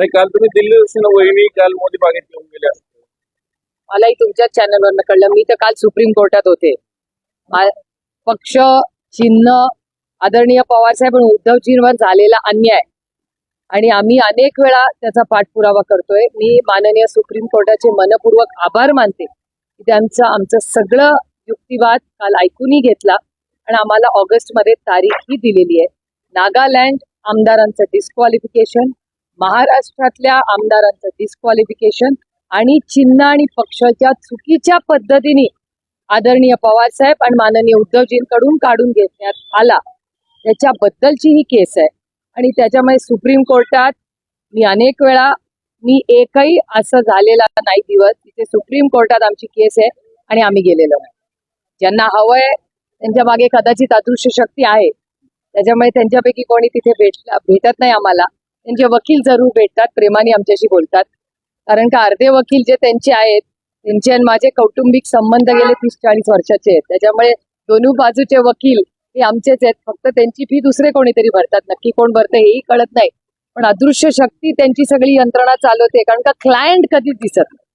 नाही काल तुम्ही दिल्ली दर्शन वहिनी काल मोदी बागेत येऊन गेल्या मलाही तुमच्याच चॅनलवर कळलं. मी तर काल सुप्रीम कोर्टात होते. पक्ष चिन्ह आदरणीय पवारसाहेब आणि उद्धवजींवर झालेला अन्याय. आणि आम्ही अनेक वेळा त्याचा पाठपुरावा करतोय. मी माननीय सुप्रीम कोर्टाचे मनपूर्वक आभार मानते की त्यांचं आमचं सगळं युक्तिवाद काल ऐकूनही घेतला आणि आम्हाला ऑगस्टमध्ये तारीखही दिलेली आहे. नागालँड आमदारांचं डिस्क्वालिफिकेशन महाराष्ट्रातल्या आमदारांचं डिस्क्वालिफिकेशन आणि चिन्ह आणि पक्षाच्या चुकीच्या पद्धतीने आदरणीय पवार साहेब आणि माननीय उद्धवजींकडून काढून घेण्यात आला. त्याच्याबद्दलची ही केस आहे. आणि त्याच्यामुळे सुप्रीम कोर्टात मी अनेक वेळा मी एकही असं झालेला नाही दिवस तिथे सुप्रीम कोर्टात आमची केस आहे आणि आम्ही गेलेलो नाही. ज्यांना हवंय त्यांच्या मागे कदाचित अदृश्य शक्ती आहे. त्याच्यामुळे त्यांच्यापैकी कोणी तिथे भेट भेटत नाही आम्हाला. त्यांचे वकील जरूर भेटतात प्रेमाने आमच्याशी बोलतात. कारण का अर्धे वकील जे त्यांचे आहेत त्यांचे आणि माझे कौटुंबिक संबंध गेले तीस चाळीस वर्षाचे आहेत. त्याच्यामुळे दोन्ही बाजूचे वकील हे आमचेच आहेत. फक्त त्यांची फी दुसरे कोणीतरी भरतात. नक्की कोण भरतं हेही कळत नाही. पण अदृश्य शक्ती त्यांची सगळी यंत्रणा चालवते. कारण का क्लायंट कधीच दिसत नाही.